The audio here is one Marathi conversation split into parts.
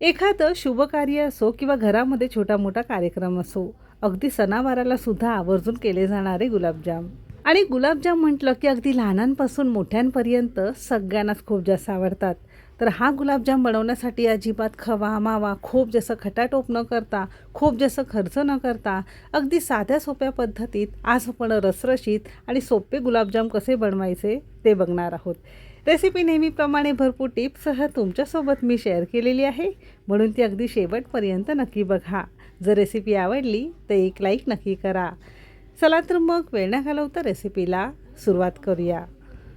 एखादं शुभ कार्य असो किंवा घरामध्ये छोटा मोठा कार्यक्रम असो अगदी सणावाराला सुद्धा आवर्जून केले जाणारे गुलाबजाम. आणि गुलाबजाम म्हटलं की अगदी लहानांपासून मोठ्यांपर्यंत सगळ्यांनाच खूप जास्त आवडतात. तर हा गुलाबजाम बनवण्यासाठी अजिबात खवा मावा खूप जास्त खटाटोप न करता खूप जास्त खर्च न करता अगदी साध्या सोप्या पद्धतीत आज आपण रसरशीत आणि सोपे गुलाबजाम कसे बनवायचे ते बघणार आहोत. रेसिपी नेहमीप्रमाणे भरपूर टिप्ससह तुमच्यासोबत मी शेअर केलेली आहे. म्हणून ती अगदी शेवटपर्यंत नक्की बघा. जर रेसिपी आवडली तर एक लाईक नक्की करा. चला तर मग वेळ न घालवता रेसिपीला सुरुवात करूया.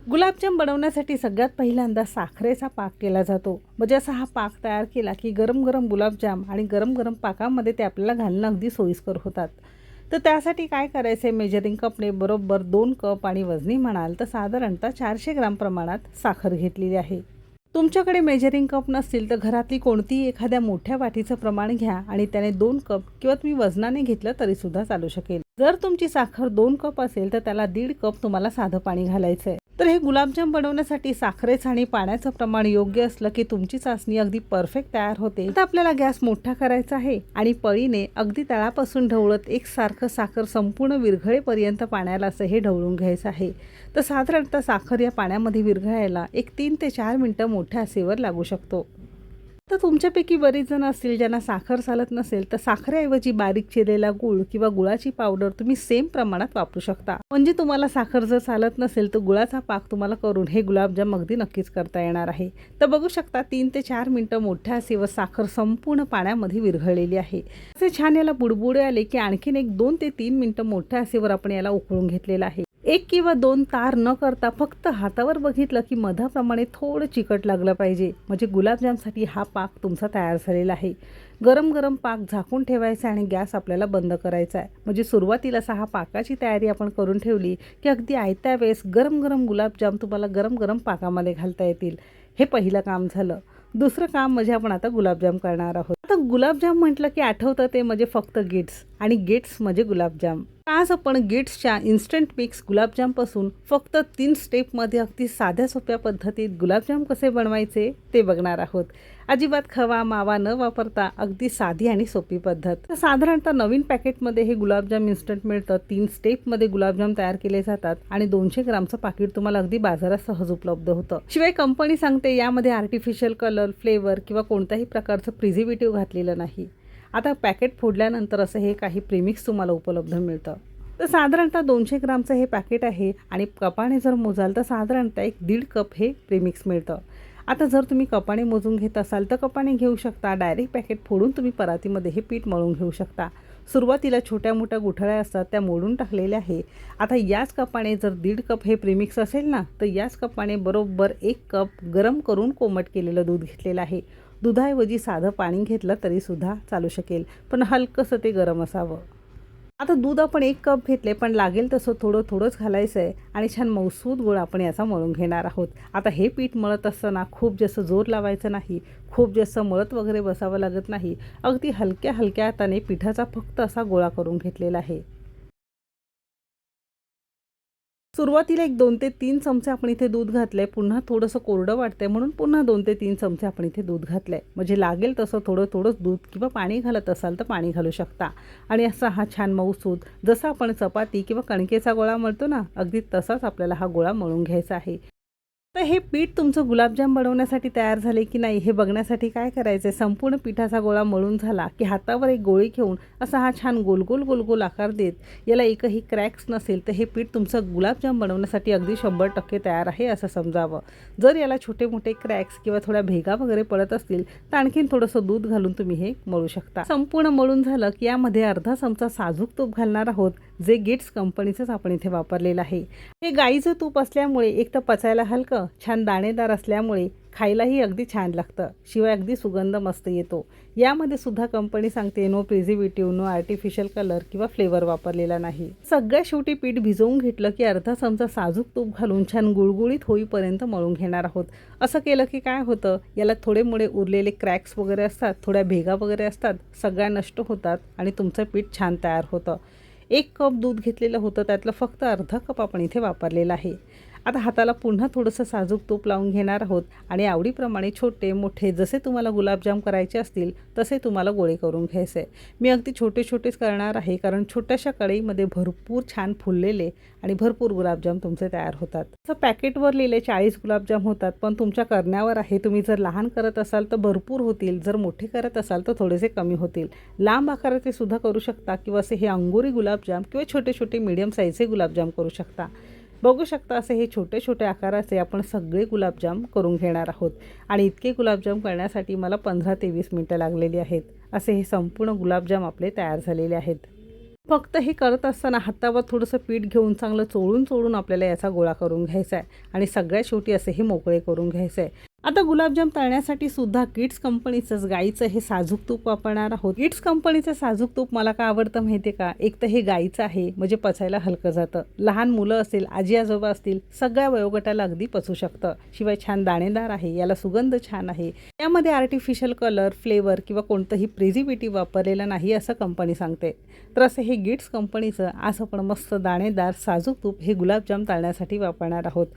गुलाबजाम बनवण्यासाठी सगळ्यात पहिल्यांदा साखरेचा पाक केला जातो. म्हणजे असा हा पाक तयार केला की गरम गरम गुलाबजाम आणि गरम गरम पाकामध्ये ते आपल्याला घालणं अगदी सोयीस्कर होतात. तर त्यासाठी काय करायचं? आहे मेजरिंग कपने बरोबर दोन कप आणि वजनी म्हणाल तर साधारणतः चारशे ग्राम प्रमाणात साखर घेतलेली आहे. तुमच्याकडे मेजरिंग कप नसतील तर घरातली कोणतीही एखाद्या मोठ्या वाटीचं प्रमाण घ्या आणि त्याने दोन कप किंवा तुम्ही वजनाने घेतलं तरीसुद्धा चालू शकेल. जर तुमची साखर दोन कप असेल तर त्याला दीड कप तुम्हाला साधं पाणी घालायचं आहे तर हे गुलाबजाम बनवण्यासाठी साखरेचं आणि पाण्याचं प्रमाण योग्य असलं की तुमची चाचणी अगदी परफेक्ट तयार होते. तर आपल्याला गॅस मोठा करायचा आहे आणि पळीने अगदी तळापासून ढवळत एकसारखं साखर संपूर्ण विरघळेपर्यंत पाण्याला असं हे ढवळून घ्यायचं आहे. तर साधारणतः साखर या पाण्यामध्ये विरघळायला एक तीन ते चार मिनटं मोठ्या आसेवर लागू शकतो. तर तुमच्यापैकी बरेच जण असतील ज्यांना साखर चालत नसेल तर साखरेऐवजी बारीक चिरलेला गुळ किंवा गुळाची पावडर तुम्ही सेम प्रमाणात वापरू शकता. म्हणजे तुम्हाला साखर जर चालत नसेल तर गुळाचा पाक तुम्हाला करून हे गुलाबजाम अगदी नक्कीच करता येणार आहे. तर बघू शकता तीन ते चार मिनटं मोठ्या असेवर साखर संपूर्ण पाण्यामध्ये विरघळलेली आहे. असे छान याला बुडबुडे आले की आणखीन एक दोन ते तीन मिनटं मोठ्या आसेवर आपण याला उकळून घेतलेला आहे. एक किंवा दोन तार न करता फक्त हातावर बघितलं की मधाप्रमाणे थोडं चिकट लागलं पाहिजे. म्हणजे गुलाबजामसाठी हा पाक तुमचा तयार झालेला आहे. गरम गरम पाक झाकून ठेवायचा आणि गॅस आपल्याला बंद करायचा आहे. म्हणजे सुरुवातीला असा हा पाकाची तयारी आपण करून ठेवली की अगदी आयत्या वेळेस गरम गरम गुलाबजाम तुम्हाला गरम गरम पाकामध्ये घालता येतील. हे पहिलं काम झालं. दुसरं काम म्हणजे आपण आता गुलाबजाम करणार आहोत. आता गुलाबजाम म्हटलं की आठवतं ते म्हणजे फक्त गेट्स. आणि गेट्स म्हणजे गुलाबजाम. आज आपण गेट्सच्या इन्स्टंट मिक्स गुलाबजामपासून फक्त तीन स्टेपमध्ये अगदी साध्या सोप्या पद्धतीत गुलाबजाम कसे बनवायचे ते बघणार आहोत. अजिबात खवा मावा न वापरता अगदी साधी आणि सोपी पद्धत. तर साधारणतः नवीन पॅकेटमध्ये हे गुलाबजाम इन्स्टंट मिळतं. तीन स्टेपमध्ये गुलाबजाम तयार केले जातात आणि दोनशे ग्रामचं पाकिट तुम्हाला अगदी बाजारात सहज उपलब्ध होतं. शिवाय कंपनी सांगते यामध्ये आर्टिफिशियल कलर फ्लेवर किंवा कोणत्याही प्रकारचं प्रिझिव्हेटिव्ह घातलेलं नाही. आता पॅकेट फोडल्यानंतर असं हे काही प्रिमिक्स तुम्हाला उपलब्ध मिळतं. तर साधारणतः दोनशे ग्रामचं हे पॅकेट आहे आणि कपाने जर मोजाल तर साधारणतः एक दीड कप हे प्रिमिक्स मिळतं. आता जर तुम्ही कपाने मोजून घेत असाल तर कपाने घेऊ शकता. डायरेक्ट पॅकेट फोडून तुम्ही परातीमध्ये हे पीठ मळून घेऊ शकता. सुरुवातीला छोट्या मोठ्या गुठळ्या असतात त्या मोडून टाकलेल्या आहे. आता याच कपाने जर दीड कप हे प्रिमिक्स असेल ना तर याच कपाने बरोबर एक कप गरम करून कोमट केलेलं दूध घेतलेलं आहे. दुधाऐवजी साधं पाणी घेतलं तरीसुद्धा चालू शकेल. पण हलकंसं ते गरम असावं. आता दूध आपण एक कप घेतले पण लागेल तसं थोडं थोडंच घालायचं आहे आणि छान मौसूद गोळ आपण याचा मळून घेणार आहोत. आता हे पीठ मळत असताना खूप जास्त जोर लावायचं नाही खूप जास्त मळत वगैरे बसावं लागत नाही. अगदी हलक्या हलक्या हाताने पिठाचा फक्त असा गोळा करून घेतलेला आहे. सुरुवातीला एक दोन ते तीन चमचे आपण इथे दूध घातलं आहे पुन्हा थोडंसं कोरडं वाटतंय म्हणून पुन्हा दोन ते तीन चमचे आपण इथे दूध घातलं आहे म्हणजे लागेल तसं थोडं थोडं दूध किंवा पाणी घालत असाल तर पाणी घालू शकता. आणि असा हा छान मऊसूद जसा आपण चपाती किंवा कणकेचा गोळा मळतो ना अगदी तसाच आपल्याला हा गोळा मळून घ्यायचा आहे. तर हे पीठ तुमचं गुलाबजाम बनवण्यासाठी तयार झाले की नाही हे बघण्यासाठी काय करायचं आहे संपूर्ण पिठाचा गोळा मळून झाला की हातावर एक गोळी घेऊन असा हा छान गोल गोल गोल गोल आकार देत याला एकही क्रॅक्स नसेल तर हे पीठ तुमचं गुलाबजाम बनवण्यासाठी अगदी शंभर टक्के तयार आहे असं समजावं. जर याला छोटे मोठे क्रॅक्स किंवा थोड्या भेगा वगैरे पडत असतील तर आणखीन थोडंसं दूध घालून तुम्ही हे मळू शकता. संपूर्ण मळून झालं की यामध्ये अर्धा चमचा साजूक तूप घालणार आहोत. जे गिट्स कंपनीचंच आपण इथे वापरलेलं आहे. हे गाईचं तूप असल्यामुळे एक तर पचायला हलकं छान दाणेदार असल्यामुळे खायलाही अगदी छान लागतं. शिवाय अगदी सुगंध मस्त येतो. यामध्ये सुद्धा कंपनी सांगते no preservative no artificial colour किंवा फ्लेवर वापरलेला नाही. सगळ्या शेवटी पीठ भिजवून घेतलं की अर्धा चमचा साजूक तूप घालून छान गुळगुळीत होईपर्यंत मळून घेणार आहोत. असं केलं की काय होतं? याला थोडे मुळे उरलेले क्रॅक्स वगैरे असतात थोड्या भेगा वगैरे असतात सगळ्या नष्ट होतात आणि तुमचं पीठ छान तयार होतं. एक कप दूध घेतलेलं होतं त्यातलं फक्त अर्धा कप आपण इथे वापरलेलं आहे. आता हाताला पुन्हा थोडंसं साजूक तूप लावून घेणार आहोत. आणि आवडीप्रमाणे छोटे मोठे जसे तुम्हाला गुलाबजाम करायचे असतील तसे तुम्हाला गोळे करून घ्यायचे. मी अगदी छोटे छोटेच करणार आहे कारण छोट्याशा कढईमध्ये भरपूर छान फुललेले आणि भरपूर गुलाबजाम तुमचे तयार होतात. असं पॅकेटवर लिहिले चाळीस गुलाबजाम होतात पण तुमच्या करण्यावर आहे. तुम्ही जर लहान करत असाल तर भरपूर होतील जर मोठे करत असाल तर थोडेसे कमी होतील. लांब आकाराचे सुद्धा करू शकता किंवा असे हे अंगुरी गुलाबजाम किंवा छोटे छोटे मीडियम साईजचे गुलाबजाम करू शकता. बघू शकता असे हे छोटे छोटे आकाराचे आपण सगळे गुलाबजाम करून घेणार आहोत. आणि इतके गुलाबजाम करण्यासाठी मला पंधरा ते वीस मिनटं लागलेली आहेत. असे हे संपूर्ण गुलाबजाम आपले तयार झालेले आहेत. फक्त हे करत असताना हातावर थोडंसं पीठ घेऊन चांगलं चोळून चोळून आपल्याला याचा गोळा करून घ्यायचा आहे. आणि सगळ्यात शेवटी असे हे मोकळे करून घ्यायचं आहे. आता गुलाबजाम तळण्यासाठी सुद्धा किड्स कंपनीचंच गाईचं हे साजूक तूप वापरणार आहोत. किड्स कंपनीचं साजूक तूप मला का आवडतं माहिती आहे का? एक तर हे गाईचं आहे म्हणजे पचायला हलकं जातं. लहान मुलं असेल आजी आजोबा असतील सगळ्या वयोगटाला अगदी पचू शकतं. शिवाय छान दाणेदार आहे याला सुगंध छान आहे. त्यामध्ये आर्टिफिशियल कलर फ्लेवर किंवा कोणतंही प्रिझिबिटिव्ह वापरलेलं नाही असं कंपनी सांगते. तर असं हे गिट्स कंपनीचं आज आपण मस्त दाणेदार साजूक तूप हे गुलाबजाम तळण्यासाठी वापरणार आहोत.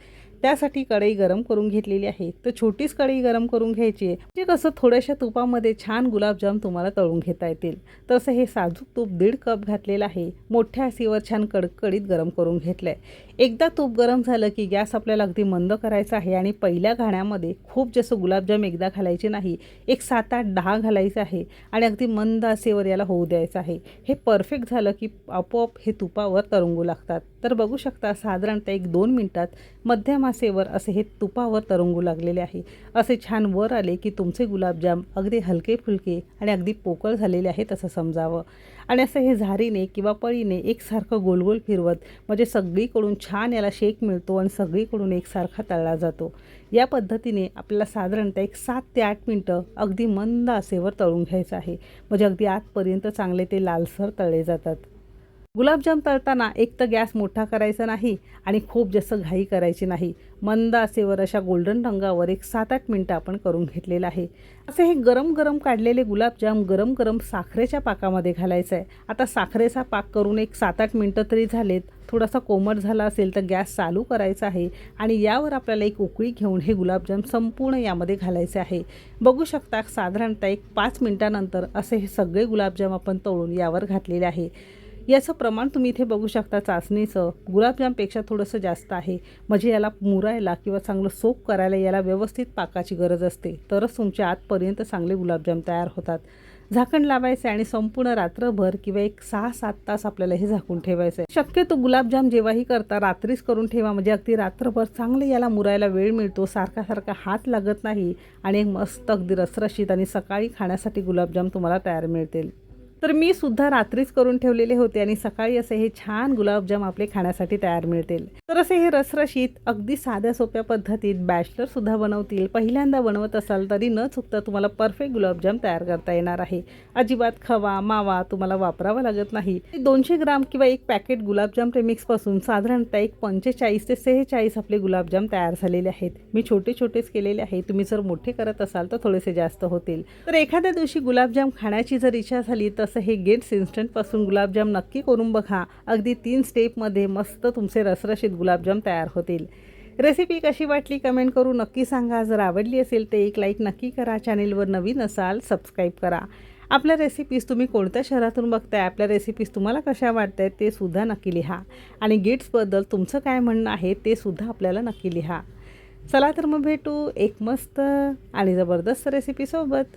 त्यासाठी कढई गरम करून घेतलेली आहे. तर छोटीच कढई गरम करून घ्यायची आहे. म्हणजे कसं थोड्याशा तुपामध्ये छान गुलाबजाम तुम्हाला तळून घेता येतील. तसं हे साजूक तूप दीड कप घातलेलं आहे. मोठ्या आसीवर छान कडकडीत गरम करून घेतलं आहे एकदा तूप गरम झालं की गॅस आपल्याला अगदी मंद करायचा आहे आणि पहिल्या घाण्यामध्ये खूप जसं गुलाबजाम एकदा घालायचे नाही. एक सात आठ दहा घालायचं आहे आणि अगदी मंद आसेवर याला होऊ द्यायचं आहे. हे परफेक्ट झालं की आपोआप हे तुपावर तरंगू लागतात. तर बघू शकता साधारणतः एक दोन मिनटात मध्यम आसेवर असे हे तुपावर तरंगू लागलेले आहे. असे छान वर आले की तुमचे गुलाबजाम अगदी हलके फुलके आणि अगदी पोकळ झालेले आहेत असं समजावं. आणि असं हे झारीने किंवा पळीने एकसारखं गोलगोल फिरवत म्हणजे सगळीकडून छान याला शेक मिळतो आणि सगळीकडून एकसारखा तळला जातो. या पद्धतीने आपल्याला साधारणतः एक सात ते आठ मिनटं अगदी मंद आसेवर तळून घ्यायचं आहे. म्हणजे अगदी आतपर्यंत चांगले ते लालसर तळले जातात. गुलाबजाम तळताना एक तर गॅस मोठा करायचा नाही आणि खूप जास्त घाई करायची नाही. मंद असेवर अशा गोल्डन रंगावर एक सात आठ मिनटं आपण करून घेतलेलं आहे. असे हे गरम गरम काढलेले गुलाबजाम गरम गरम साखरेच्या पाकामध्ये घालायचं आहे. आता साखरेचा पाक करून एक सात आठ मिनटं तरी झालेत. थोडासा कोमट झाला असेल तर गॅस चालू करायचा आहे आणि यावर आपल्याला एक उकळी घेऊन हे गुलाबजाम संपूर्ण यामध्ये घालायचे आहे. बघू शकता साधारणतः एक पाच मिनटानंतर असे हे सगळे गुलाबजाम आपण तळून यावर घातलेले आहे. याचं प्रमाण तुम्ही इथे बघू शकता चाचणीचं गुलाबजामपेक्षा थोडंसं जास्त आहे. म्हणजे याला मुरायला किंवा चांगलं सोप करायला याला व्यवस्थित पाकाची गरज असते. तरच तुमच्या आतपर्यंत चांगले गुलाबजाम तयार होतात. झाकण लावायचे आणि संपूर्ण रात्रभर किंवा एक सहा सात तास आपल्याला हे झाकून ठेवायचं आहे शक्यतो गुलाबजाम जेव्हाही करता रात्रीच करून ठेवा. म्हणजे अगदी रात्रभर चांगले याला मुरायला वेळ मिळतो. सारखा सारखा हात लागत नाही आणि एक मस्त अगदी रसरशीत आणि सकाळी खाण्यासाठी गुलाबजाम तुम्हाला तयार मिळतील. तर मी सुद्धा रात्रीच करून ठेवलेले होते आणि सकाळी असे हे छान गुलाबजाम आपले खाण्यासाठी तयार मिळतील. तर असे हे रसरशीत अगदी साध्या सोप्या पद्धतीत बॅचलर सुद्धा बनवतील. पहिल्यांदा बनवत असाल तरी न चुकता तुम्हाला परफेक्ट गुलाबजाम तयार करता येणार आहे. अजिबात खवा मावा तुम्हाला वापरावा लागत नाही. दोनशे ग्राम किंवा एक पॅकेट गुलाबजाम प्रेमिक्सपासून साधारणतः एक पंचेचाळीस ते सेहेचाळीस आपले गुलाबजाम तयार झालेले आहेत. मी छोटे छोटेच केलेले आहे तुम्ही जर मोठे करत असाल तर थोडेसे जास्त होतील. तर एखाद्या दिवशी गुलाबजाम खाण्याची जर इच्छा झाली तर असं हे गेट्स इन्स्टंटपासून गुलाबजाम नक्की करून बघा. अगदी तीन स्टेपमध्ये मस्त तुमचे रसरशीत गुलाबजाम तयार होतील. रेसिपी कशी वाटली कमेंट करू नक्की सांगा. जर आवडली असेल तर एक लाईक नक्की करा. चॅनेलवर नवीन असाल सबस्क्राईब करा. आपल्या रेसिपीज तुम्ही कोणत्या शहरातून बघताय? आपल्या रेसिपीज तुम्हाला कशा वाटत आहेत ते सुद्धा नक्की लिहा. आणि गिट्सबद्दल तुमचं काय म्हणणं आहे? ते सुद्धा आपल्याला नक्की लिहा. चला तर मग भेटू एक मस्त आणि जबरदस्त रेसिपीसोबत